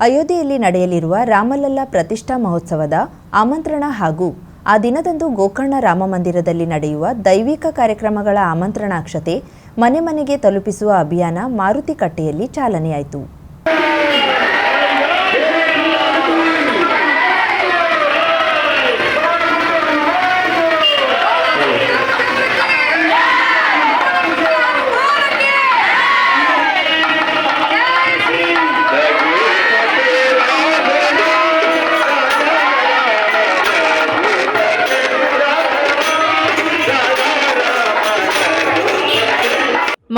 ಅಯೋಧ್ಯೆಯಲ್ಲಿ ನಡೆಯಲಿರುವ ರಾಮಲಲ್ಲಾ ಪ್ರತಿಷ್ಠಾ ಮಹೋತ್ಸವದ ಆಮಂತ್ರಣ ಹಾಗೂ ಆ ದಿನದಂದು ಗೋಕರ್ಣ ರಾಮ ಮಂದಿರದಲ್ಲಿ ನಡೆಯುವ ದೈವಿಕ ಕಾರ್ಯಕ್ರಮಗಳ ಆಮಂತ್ರಣಾಕ್ಷತೆ ಮನೆ ಮನೆಗೆ ತಲುಪಿಸುವ ಅಭಿಯಾನ ಮಾರುತಿ ಕಟ್ಟೆಯಲ್ಲಿ ಚಾಲನೆಯಾಯಿತು.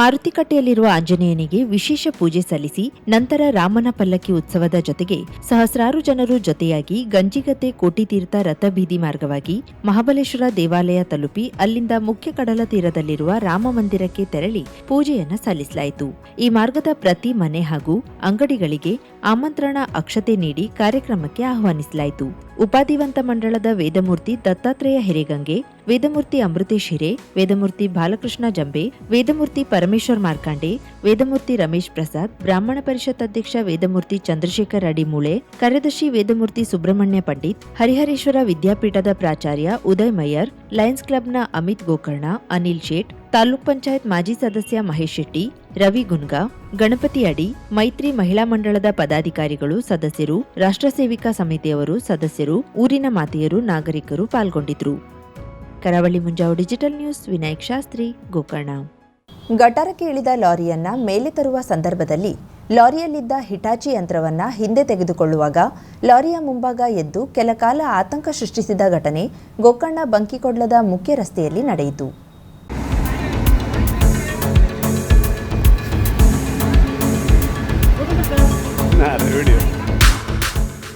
ಮಾರುತಿಕಟ್ಟೆಯಲ್ಲಿರುವ ಆಂಜನೇಯನಿಗೆ ವಿಶೇಷ ಪೂಜೆ ಸಲ್ಲಿಸಿ ನಂತರ ರಾಮನ ಪಲ್ಲಕ್ಕಿ ಉತ್ಸವದ ಜೊತೆಗೆ ಸಹಸ್ರಾರು ಜನರು ಜೊತೆಯಾಗಿ ಗಂಜಿಗದ್ದೆ ಕೋಟಿತೀರ್ಥ ರಥಬೀದಿ ಮಾರ್ಗವಾಗಿ ಮಹಾಬಲೇಶ್ವರ ದೇವಾಲಯ ತಲುಪಿ ಅಲ್ಲಿಂದ ಮುಖ್ಯ ಕಡಲ ತೀರದಲ್ಲಿರುವ ರಾಮ ಮಂದಿರಕ್ಕೆ ತೆರಳಿ ಪೂಜೆಯನ್ನು ಸಲ್ಲಿಸಲಾಯಿತು. ಈ ಮಾರ್ಗದ ಪ್ರತಿ ಮನೆ ಹಾಗೂ ಅಂಗಡಿಗಳಿಗೆ ಆಮಂತ್ರಣ ಅಕ್ಷತೆ ನೀಡಿ ಕಾರ್ಯಕ್ರಮಕ್ಕೆ ಆಹ್ವಾನಿಸಲಾಯಿತು. ಉಪಾಧಿವಂತ ಮಂಡಳದ ವೇದಮೂರ್ತಿ ದತ್ತಾತ್ರೇಯ ಹಿರೇಗಂಗೆ, ವೇದಮೂರ್ತಿ ಅಮೃತೇಶ್ ಹಿರೇ, ವೇದಮೂರ್ತಿ ಬಾಲಕೃಷ್ಣ ಜಂಬೆ, ವೇದಮೂರ್ತಿ ಪರಮೇಶ್ವರ್ ಮಾರ್ಕಾಂಡೆ, ವೇದಮೂರ್ತಿ ರಮೇಶ್ ಪ್ರಸಾದ್, ಬ್ರಾಹ್ಮಣ ಪರಿಷತ್ ಅಧ್ಯಕ್ಷ ವೇದಮೂರ್ತಿ ಚಂದ್ರಶೇಖರ್ ಅಡಿಮೂಳೆ, ಕಾರ್ಯದರ್ಶಿ ವೇದಮೂರ್ತಿ ಸುಬ್ರಹ್ಮಣ್ಯ ಪಂಡಿತ್, ಹರಿಹರೇಶ್ವರ ವಿದ್ಯಾಪೀಠದ ಪ್ರಾಚಾರ್ಯ ಉದಯ್ ಮಯ್ಯರ್ ಲಯನ್ಸ್ ಕ್ಲಬ್ನ ಅಮಿತ್ ಗೋಕರ್ಣ, ಅನಿಲ್ ಶೇಟ್ ತಾಲೂಕ್ ಪಂಚಾಯತ್ ಮಾಜಿ ಸದಸ್ಯ ಮಹೇಶ್ ಶೆಟ್ಟಿ, ರವಿ ಗುನ್ಗಾ, ಗಣಪತಿ ಅಡಿ, ಮೈತ್ರಿ ಮಹಿಳಾ ಮಂಡಳದ ಪದಾಧಿಕಾರಿಗಳು ಸದಸ್ಯರು, ರಾಷ್ಟ್ರ ಸೇವಿಕಾ ಸಮಿತಿಯವರು ಸದಸ್ಯರು, ಊರಿನ ಮಾತೆಯರು, ನಾಗರಿಕರು ಪಾಲ್ಗೊಂಡಿದ್ರು. Karavali Munjavu digital news Vinayak Shastri, Gokarna. ಗಟಾರಕ್ಕೆ ಇಳಿದ ಲಾರಿಯನ್ನ ಮೇಲೆ ತರುವ ಸಂದರ್ಭದಲ್ಲಿ ಲಾರಿಯಲ್ಲಿದ್ದ ಹಿಟಾಚಿ ಯಂತ್ರವನ್ನ ಹಿಂದೆ ತೆಗೆದುಕೊಳ್ಳುವಾಗ ಲಾರಿಯ ಮುಂಭಾಗ ಎದ್ದು ಕೆಲಕಾಲ ಆತಂಕ ಸೃಷ್ಟಿಸಿದ ಘಟನೆ ಗೋಕರ್ಣ ಬಂಕಿಕೊಡ್ಲದ ಮುಖ್ಯ ರಸ್ತೆಯಲ್ಲಿ ನಡೆಯಿತು.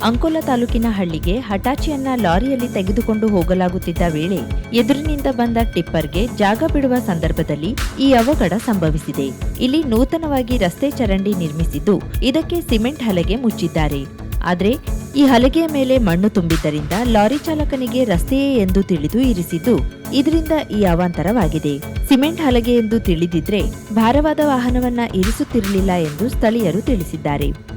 ಅಂಕೋಲ ತಾಲೂಕಿನ ಹಳ್ಳಿಗೆ ಹಟಾಚಿಯನ್ನ ಲಾರಿಯಲ್ಲಿ ತೆಗೆದುಕೊಂಡು ಹೋಗಲಾಗುತ್ತಿದ್ದ ವೇಳೆ ಎದುರಿನಿಂದ ಬಂದ ಟಿಪ್ಪರ್ಗೆ ಜಾಗ ಬಿಡುವ ಸಂದರ್ಭದಲ್ಲಿ ಈ ಅವಘಡ ಸಂಭವಿಸಿದೆ. ಇಲ್ಲಿ ನೂತನವಾಗಿ ರಸ್ತೆ ಚರಂಡಿ ನಿರ್ಮಿಸಿದ್ದು ಇದಕ್ಕೆ ಸಿಮೆಂಟ್ ಹಲಗೆ ಮುಚ್ಚಿದ್ದಾರೆ. ಆದರೆ ಈ ಹಲಗೆಯ ಮೇಲೆ ಮಣ್ಣು ತುಂಬಿದ್ದರಿಂದ ಲಾರಿ ಚಾಲಕನಿಗೆ ರಸ್ತೆಯೇ ಎಂದು ತಿಳಿದು ಇರಿಸಿದ್ದು ಇದರಿಂದ ಈ ಅವಾಂತರವಾಗಿದೆ. ಸಿಮೆಂಟ್ ಹಲಗೆ ಎಂದು ತಿಳಿದಿದ್ರೆ ಭಾರವಾದ ವಾಹನವನ್ನ ಇರಿಸುತ್ತಿರಲಿಲ್ಲ ಎಂದು ಸ್ಥಳೀಯರು ತಿಳಿಸಿದ್ದಾರೆ.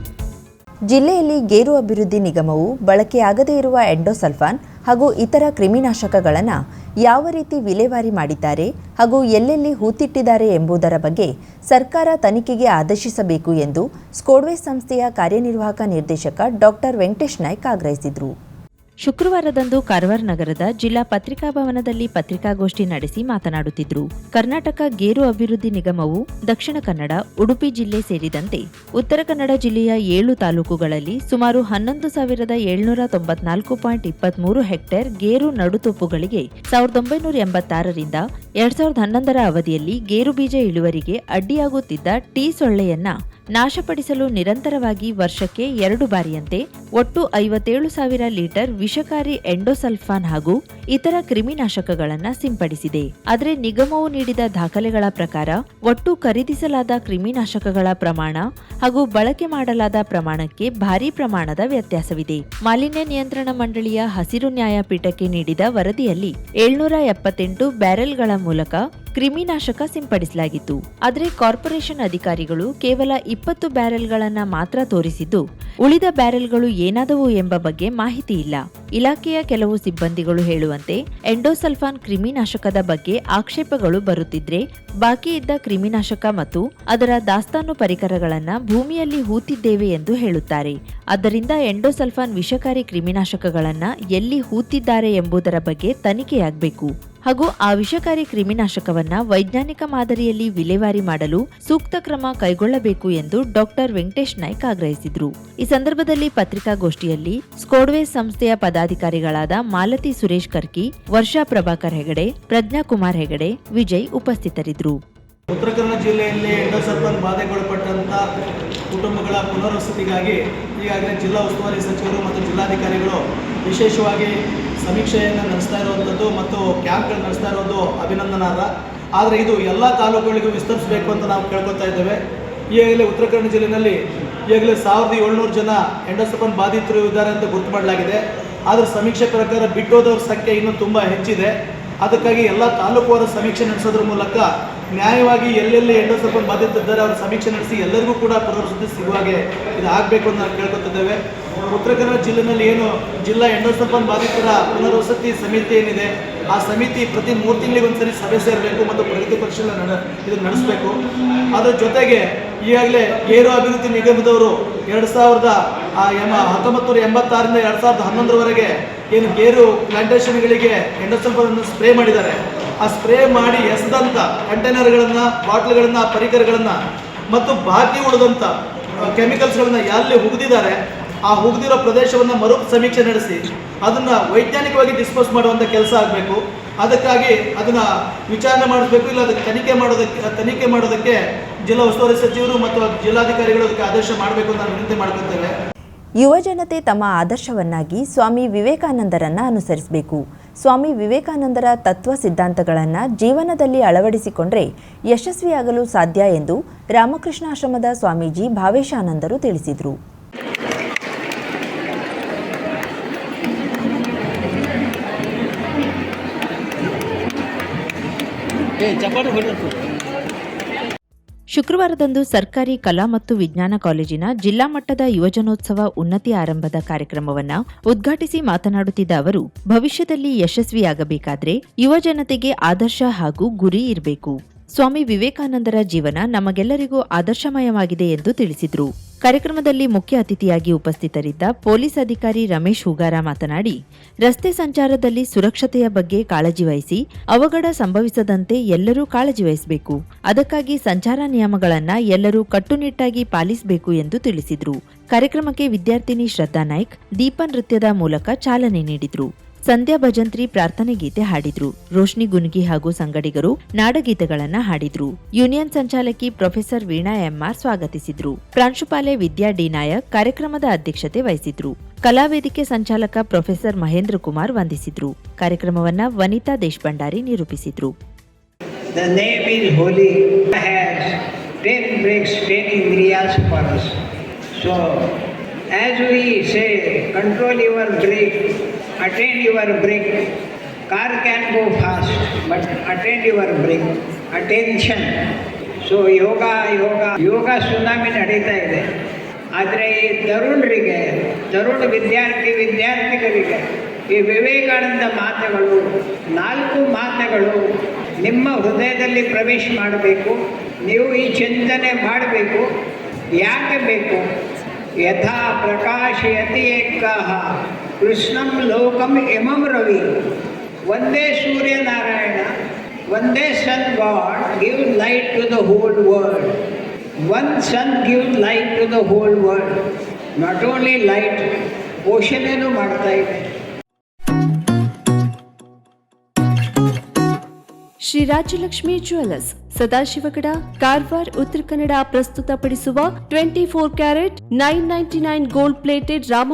ಜಿಲ್ಲೆಯಲ್ಲಿ ಗೇರು ಅಭಿವೃದ್ಧಿ ನಿಗಮವು ಬಳಕೆಯಾಗದೇ ಇರುವ ಎಂಡೋಸಲ್ಫಾನ್ ಹಾಗೂ ಇತರ ಕ್ರಿಮಿನಾಶಕಗಳನ್ನು ಯಾವ ರೀತಿ ವಿಲೇವಾರಿ ಮಾಡಿದ್ದಾರೆ ಹಾಗೂ ಎಲ್ಲೆಲ್ಲಿ ಹೂತಿಟ್ಟಿದ್ದಾರೆ ಎಂಬುದರ ಬಗ್ಗೆ ಸರ್ಕಾರ ತನಿಖೆಗೆ ಆದೇಶಿಸಬೇಕು ಎಂದು ಸ್ಕೋಡ್ವೇ ಸಂಸ್ಥೆಯ ಕಾರ್ಯನಿರ್ವಾಹಕ ನಿರ್ದೇಶಕ ಡಾಕ್ಟರ್ ವೆಂಕಟೇಶ್ ನಾಯ್ಕ್ ಆಗ್ರಹಿಸಿದರು. ಶುಕ್ರವಾರದಂದು ಕಾರವಾರ ನಗರದ ಜಿಲ್ಲಾ ಪತ್ರಿಕಾ ಭವನದಲ್ಲಿ ಪತ್ರಿಕಾಗೋಷ್ಠಿ ನಡೆಸಿ ಮಾತನಾಡುತ್ತಿದ್ದರು ಕರ್ನಾಟಕ ಗೇರು ಅಭಿವೃದ್ಧಿ ನಿಗಮವು ದಕ್ಷಿಣ ಕನ್ನಡ, ಉಡುಪಿ ಜಿಲ್ಲೆ ಸೇರಿದಂತೆ ಉತ್ತರ ಕನ್ನಡ ಜಿಲ್ಲೆಯ ಏಳು ತಾಲೂಕುಗಳಲ್ಲಿ ಸುಮಾರು ಹನ್ನೊಂದು ಸಾವಿರದ ಏಳ್ನೂರ ತೊಂಬತ್ನಾಲ್ಕು ಪಾಯಿಂಟ್ ಇಪ್ಪತ್ಮೂರು ಹೆಕ್ಟೇರ್ ಗೇರು ನಡುತೋಪುಗಳಿಗೆ ಸಾವಿರದ ಒಂಬೈನೂರ ಎಂಬತ್ತಾರರಿಂದ ಎರಡ್ ಸಾವಿರದ ಹನ್ನೊಂದರ ಅವಧಿಯಲ್ಲಿ ಗೇರು ಬೀಜ ಇಳುವರಿಗೆ ಅಡ್ಡಿಯಾಗುತ್ತಿದ್ದ ಟೀ ಸೊಳ್ಳೆಯನ್ನ ನಾಶಪಡಿಸಲು ನಿರಂತರವಾಗಿ ವರ್ಷಕ್ಕೆ ಎರಡು ಬಾರಿಯಂತೆ ಒಟ್ಟು ಐವತ್ತೇಳು ಸಾವಿರ ಲೀಟರ್ ವಿಷಕಾರಿ ಎಂಡೋಸಲ್ಫಾನ್ ಹಾಗೂ ಇತರ ಕ್ರಿಮಿನಾಶಕಗಳನ್ನು ಸಿಂಪಡಿಸಿದೆ. ಆದರೆ ನಿಗಮವು ನೀಡಿದ ದಾಖಲೆಗಳ ಪ್ರಕಾರ ಒಟ್ಟು ಖರೀದಿಸಲಾದ ಕ್ರಿಮಿನಾಶಕಗಳ ಪ್ರಮಾಣ ಹಾಗೂ ಬಳಕೆ ಮಾಡಲಾದ ಪ್ರಮಾಣಕ್ಕೆ ಭಾರೀ ಪ್ರಮಾಣದ ವ್ಯತ್ಯಾಸವಿದೆ. ಮಾಲಿನ್ಯ ನಿಯಂತ್ರಣ ಮಂಡಳಿಯ ಹಸಿರು ನ್ಯಾಯಪೀಠಕ್ಕೆ ನೀಡಿದ ವರದಿಯಲ್ಲಿ ಏಳ್ನೂರ ಎಪ್ಪತ್ತೆಂಟು ಬ್ಯಾರೆಲ್ಗಳ ಮೂಲಕ ಕ್ರಿಮಿನಾಶಕ ಸಿಂಪಡಿಸಲಾಗಿತ್ತು. ಆದರೆ ಕಾರ್ಪೊರೇಷನ್ ಅಧಿಕಾರಿಗಳು ಕೇವಲ ಇಪ್ಪತ್ತು ಬ್ಯಾರೆಲ್ಗಳನ್ನ ಮಾತ್ರ ತೋರಿಸಿದ್ದು, ಉಳಿದ ಬ್ಯಾರೆಲ್ಗಳು ಏನಾದವು ಎಂಬ ಬಗ್ಗೆ ಮಾಹಿತಿ ಇಲ್ಲ. ಇಲಾಖೆಯ ಕೆಲವು ಸಿಬ್ಬಂದಿಗಳು ಹೇಳುವಂತೆ, ಎಂಡೋಸಲ್ಫಾನ್ ಕ್ರಿಮಿನಾಶಕದ ಬಗ್ಗೆ ಆಕ್ಷೇಪಗಳು ಬರುತ್ತಿದ್ರೆ, ಬಾಕಿ ಇದ್ದ ಕ್ರಿಮಿನಾಶಕ ಮತ್ತು ಅದರ ದಾಸ್ತಾನು ಪರಿಕರಗಳನ್ನ ಭೂಮಿಯಲ್ಲಿ ಹೂತಿದ್ದೇವೆ ಎಂದು ಹೇಳುತ್ತಾರೆ. ಆದ್ದರಿಂದ ಎಂಡೋಸಲ್ಫಾನ್ ವಿಷಕಾರಿ ಕ್ರಿಮಿನಾಶಕಗಳನ್ನ ಎಲ್ಲಿ ಹೂತಿದ್ದಾರೆ ಎಂಬುದರ ಬಗ್ಗೆ ತನಿಖೆಯಾಗಬೇಕು. ಹಾಗೂ ಆ ವಿಷಕಾರಿ ಕ್ರಿಮಿನಾಶಕವನ್ನ ವೈಜ್ಞಾನಿಕ ಮಾದರಿಯಲ್ಲಿ ವಿಲೇವಾರಿ ಮಾಡಲು ಸೂಕ್ತ ಕ್ರಮ ಕೈಗೊಳ್ಳಬೇಕು ಎಂದು ಡಾಕ್ಟರ್ ವೆಂಕಟೇಶ್ ನಾಯ್ಕ್ ಆಗ್ರಹಿಸಿದ್ರು. ಈ ಸಂದರ್ಭದಲ್ಲಿ ಪತ್ರಿಕಾಗೋಷ್ಠಿಯಲ್ಲಿ ಸ್ಕೋಡ್ವೆ ಸಂಸ್ಥೆಯ ಪದಾಧಿಕಾರಿಗಳಾದ ಮಾಲತಿ ಸುರೇಶ್ ಕರ್ಕಿ, ವರ್ಷಾ ಪ್ರಭಾಕರ್ ಹೆಗಡೆ, ಪ್ರಜ್ಞಾ ಕುಮಾರ್ ಹೆಗಡೆ, ವಿಜಯ್ ಉಪಸ್ಥಿತರಿದ್ದರು ಉತ್ತರ ಕನ್ನಡ ಜಿಲ್ಲೆಯಲ್ಲಿ ಎಂಡೋಸರ್ಪನ್ ಬಾಧೆಗೊಳಪಟ್ಟಂಥ ಕುಟುಂಬಗಳ ಪುನರ್ವಸತಿಗಾಗಿ ಈಗಾಗಲೇ ಜಿಲ್ಲಾ ಉಸ್ತುವಾರಿ ಸಚಿವರು ಮತ್ತು ಜಿಲ್ಲಾಧಿಕಾರಿಗಳು ವಿಶೇಷವಾಗಿ ಸಮೀಕ್ಷೆಯನ್ನು ನಡೆಸ್ತಾ ಇರುವಂಥದ್ದು ಮತ್ತು ಕ್ಯಾಂಪ್ಗಳು ನಡೆಸ್ತಾ ಇರೋದು ಅಭಿನಂದನಾರ್ಹ. ಆದರೆ ಇದು ಎಲ್ಲ ತಾಲೂಕುಗಳಿಗೂ ವಿಸ್ತರಿಸಬೇಕು ಅಂತ ನಾವು ಕೇಳ್ಕೊತಾ ಇದ್ದೇವೆ. ಈಗಾಗಲೇ ಉತ್ತರ ಕನ್ನಡ ಜಿಲ್ಲೆಯಲ್ಲಿ ಈಗಾಗಲೇ ಸಾವಿರದ ಏಳ್ನೂರು ಜನ ಎಂಡಸಪನ್ ಬಾಧಿತರು ಇದ್ದಾರೆ ಅಂತ ಗುರುತು ಮಾಡಲಾಗಿದೆ. ಆದರೆ ಸಮೀಕ್ಷೆ ಪ್ರಕಾರ ಬಿಟ್ಟೋದವ್ರ ಸಂಖ್ಯೆ ಇನ್ನೂ ತುಂಬ ಹೆಚ್ಚಿದೆ. ಅದಕ್ಕಾಗಿ ಎಲ್ಲ ತಾಲೂಕುವಾರ ಸಮೀಕ್ಷೆ ನಡೆಸೋದ್ರ ಮೂಲಕ ನ್ಯಾಯವಾಗಿ ಎಲ್ಲೆಲ್ಲಿ ಎಂಡೋಸಲ್ಫಾನ್ ಬಾಧಿತರಿದ್ದಾರೆ ಅವರ ಸಮೀಕ್ಷೆ ನಡೆಸಿ ಎಲ್ಲರಿಗೂ ಕೂಡ ಪುನರ್ವಸತಿ ಸಿಗುವ ಹಾಗೆ ಇದು ಆಗಬೇಕು ಅಂತ ನಾವು ಕೇಳ್ಕೊತಿದ್ದೇವೆ. ಉತ್ತರ ಕನ್ನಡ ಜಿಲ್ಲೆನಲ್ಲಿ ಏನು ಜಿಲ್ಲಾ ಎಂಡೋಸಲ್ಫಾನ್ ಬಾಧಿತರ ಪುನರ್ವಸತಿ ಸಮಿತಿ ಏನಿದೆ? ಆ ಸಮಿತಿ ಪ್ರತಿ ಮೂರು ಒಂದ್ಸರಿ ಸಭೆ ಸೇರಬೇಕು ಮತ್ತು ಪ್ರಗತಿ ಪರಿಶೀಲನೆ ನಡ ಇದು ನಡೆಸಬೇಕು. ಅದರ ಜೊತೆಗೆ ಈಗಾಗಲೇ ಗೇರು ಅಭಿವೃದ್ಧಿ ನಿಗಮದವರು ಎರಡು ಸಾವಿರದ ಆ, ಹತ್ತೊಂಬತ್ತು ನೂರ ಎಂಬತ್ತಾರರಿಂದ ಎರಡು ಸಾವಿರದ ಹನ್ನೊಂದರವರೆಗೆ ಏನು ಗೇರು ಪ್ಲಾಂಟೇಷನ್ಗಳಿಗೆ ಎಂಡೋಸಲ್ಫಾನ್ ಸ್ಪ್ರೇ ಮಾಡಿದ್ದಾರೆ. ಆ ಸ್ಪ್ರೇ ಮಾಡಿ ಎಸೆದಂಥ ಕಂಟೈನರ್ಗಳನ್ನು ಬಾಟ್ಲ್ಗಳನ್ನು ಪರಿಕರಗಳನ್ನು ಮತ್ತು ಬಾಕಿ ಉಳಿದಂಥ ಕೆಮಿಕಲ್ಸ್ಗಳನ್ನು ಎಲ್ಲಿ ಹುಗಿದಿದ್ದಾರೆ ಆ ಹುಗಿದಿರೋ ಪ್ರದೇಶವನ್ನು ಮರು ಸಮೀಕ್ಷೆ ನಡೆಸಿ. ಅದನ್ನು ವೈಜ್ಞಾನಿಕವಾಗಿ ಡಿಸ್ಪೋಸ್ ಮಾಡುವಂತ ಕೆಲಸ ಆಗಬೇಕು. ಅದಕ್ಕಾಗಿ ಅದನ್ನ ವಿಚಾರಣೆ ಮಾಡಿಸ್ಬೇಕು, ಇಲ್ಲ ಅದಕ್ಕೆ ತನಿಖೆ ಮಾಡೋದಕ್ಕೆ ತನಿಖೆ ಮಾಡೋದಕ್ಕೆ ಜಿಲ್ಲಾ ಉಸ್ತುವಾರಿ ಸಚಿವರು ಮತ್ತು ಜಿಲ್ಲಾಧಿಕಾರಿಗಳು ಅದಕ್ಕೆ ಆದೇಶ ಮಾಡಬೇಕು ಅಂತ ವಿನಂತಿ ಮಾಡ್ಕೊತೇವೆ. ಯುವ ಜನತೆ ತಮ್ಮ ಆದರ್ಶವನ್ನಾಗಿ ಸ್ವಾಮಿ ವಿವೇಕಾನಂದರನ್ನ ಅನುಸರಿಸಬೇಕು. ಸ್ವಾಮಿ ವಿವೇಕಾನಂದರ ತತ್ವ ಸಿದ್ಧಾಂತಗಳನ್ನು ಜೀವನದಲ್ಲಿ ಅಳವಡಿಸಿಕೊಂಡ್ರೆ ಯಶಸ್ವಿಯಾಗಲು ಸಾಧ್ಯ ಎಂದು ರಾಮಕೃಷ್ಣಾಶ್ರಮದ ಸ್ವಾಮೀಜಿ ಭಾವೇಶಾನಂದರು ತಿಳಿಸಿದರು. ಶುಕ್ರವಾರದಂದು ಸರ್ಕಾರಿ ಕಲಾ ಮತ್ತು ವಿಜ್ಞಾನ ಕಾಲೇಜಿನ ಜಿಲ್ಲಾ ಮಟ್ಟದ ಯುವಜನೋತ್ಸವ ಉನ್ನತಿ ಆರಂಭದ ಕಾರ್ಯಕ್ರಮವನ್ನ ಉದ್ಘಾಟಿಸಿ ಮಾತನಾಡುತ್ತಿದ್ದ ಅವರು, ಭವಿಷ್ಯದಲ್ಲಿ ಯಶಸ್ವಿಯಾಗಬೇಕಾದರೆ ಯುವಜನತೆಗೆ ಆದರ್ಶ ಹಾಗೂ ಗುರಿ ಇರಬೇಕು. ಸ್ವಾಮಿ ವಿವೇಕಾನಂದರ ಜೀವನ ನಮಗೆಲ್ಲರಿಗೂ ಆದರ್ಶಮಯವಾಗಿದೆ ಎಂದು ತಿಳಿಸಿದರು. ಕಾರ್ಯಕ್ರಮದಲ್ಲಿ ಮುಖ್ಯ ಅತಿಥಿಯಾಗಿ ಉಪಸ್ಥಿತರಿದ್ದ ಪೊಲೀಸ್ ಅಧಿಕಾರಿ ರಮೇಶ್ ಹೂಗಾರ ಮಾತನಾಡಿ, ರಸ್ತೆ ಸಂಚಾರದಲ್ಲಿ ಸುರಕ್ಷತೆಯ ಬಗ್ಗೆ ಕಾಳಜಿ ವಹಿಸಿ, ಅವಘಡ ಸಂಭವಿಸದಂತೆ ಎಲ್ಲರೂ ಕಾಳಜಿ ವಹಿಸಬೇಕು. ಅದಕ್ಕಾಗಿ ಸಂಚಾರ ನಿಯಮಗಳನ್ನ ಎಲ್ಲರೂ ಕಟ್ಟುನಿಟ್ಟಾಗಿ ಪಾಲಿಸಬೇಕು ಎಂದು ತಿಳಿಸಿದರು. ಕಾರ್ಯಕ್ರಮಕ್ಕೆ ವಿದ್ಯಾರ್ಥಿನಿ ಶ್ರದ್ಧಾ ನಾಯ್ಕ್, ದೀಪ ನೃತ್ಯದ ಮೂಲಕ ಚಾಲನೆ ನೀಡಿದ್ರು. ಸಂಧ್ಯಾ ಭಜಂತ್ರಿ ಪ್ರಾರ್ಥನೆ ಗೀತೆ ಹಾಡಿದ್ರು. ರೋಶ್ನಿ ಗುನ್ಗಿ ಹಾಗೂ ಸಂಗಡಿಗರು ನಾಡಗೀತೆಗಳನ್ನ ಹಾಡಿದ್ರು. ಯೂನಿಯನ್ ಸಂಚಾಲಕಿ ಪ್ರೊಫೆಸರ್ ವೀಣಾ ಎಂಆರ್ ಸ್ವಾಗತಿಸಿದ್ರು. ಪ್ರಾಂಶುಪಾಲೆ ವಿದ್ಯಾ ಡಿ ನಾಯಕ್ ಕಾರ್ಯಕ್ರಮದ ಅಧ್ಯಕ್ಷತೆ ವಹಿಸಿದ್ರು. ಕಲಾವೇದಿಕೆ ಸಂಚಾಲಕ ಪ್ರೊಫೆಸರ್ ಮಹೇಂದ್ರ ಕುಮಾರ್ ವಂದಿಸಿದ್ರು. ಕಾರ್ಯಕ್ರಮವನ್ನ ವನಿತಾ ದೇಶಭಂಡಾರಿ ನಿರೂಪಿಸಿದ್ರು. As we say, control your attend your brake. Car can go fast, but attend your brake. Attention. So yoga yoga yoga tsunami ನಡೀತಾ ಇದೆ ಆದರೆ ಈ ತರುಣರಿಗೆ ತರುಣ ವಿದ್ಯಾರ್ಥಿ ವಿದ್ಯಾರ್ಥಿಗಳಿಗೆ ಈ ವಿವೇಕಾನಂದ ಮಾತುಗಳು ನಾಲ್ಕು ಮಾತುಗಳು ನಿಮ್ಮ ಹೃದಯದಲ್ಲಿ ಪ್ರವೇಶ ಮಾಡಬೇಕು ನೀವು ಈ ಚಿಂತನೆ ಮಾಡಬೇಕು ಯಾಕೆ ಬೇಕು ಯಥಾ ಪ್ರಕಾಶಯತಿ ಏಕಃ ಕೃಷ್ಣಂ ಲೋಕಂ ಇಮಂ ರವಿ. ಒಂದೇ ಸೂರ್ಯನಾರಾಯಣ, ಒಂದೇ sun god give light to the whole world one sun give light to the whole world not only light ಪೋಷಣೆನೂ ಮಾಡ್ತಾ ಇದೆ? ಶ್ರೀ ರಾಜಲಕ್ಷ್ಮಿ ಜ್ಯುವೆಲರ್ಸ್ ಸದಾಶಿವಗಡ, ಕಾರವಾರ್, ಉತ್ತರ ಕನ್ನಡ ಪ್ರಸ್ತುತಪಡಿಸುವ twenty four carat nine ninety nine gold plated Rama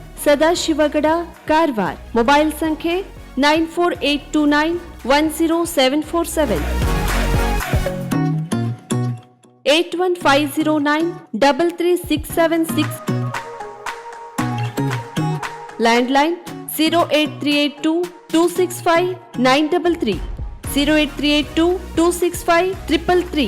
Sadashivgad Karwar mobile ಸಂಖ್ಯೆ nine four eight two nine one zero seven four seven eight one five zero nine double three six seven six landline zero eight three eight two two six five nine double three zero eight three eight two two six five triple three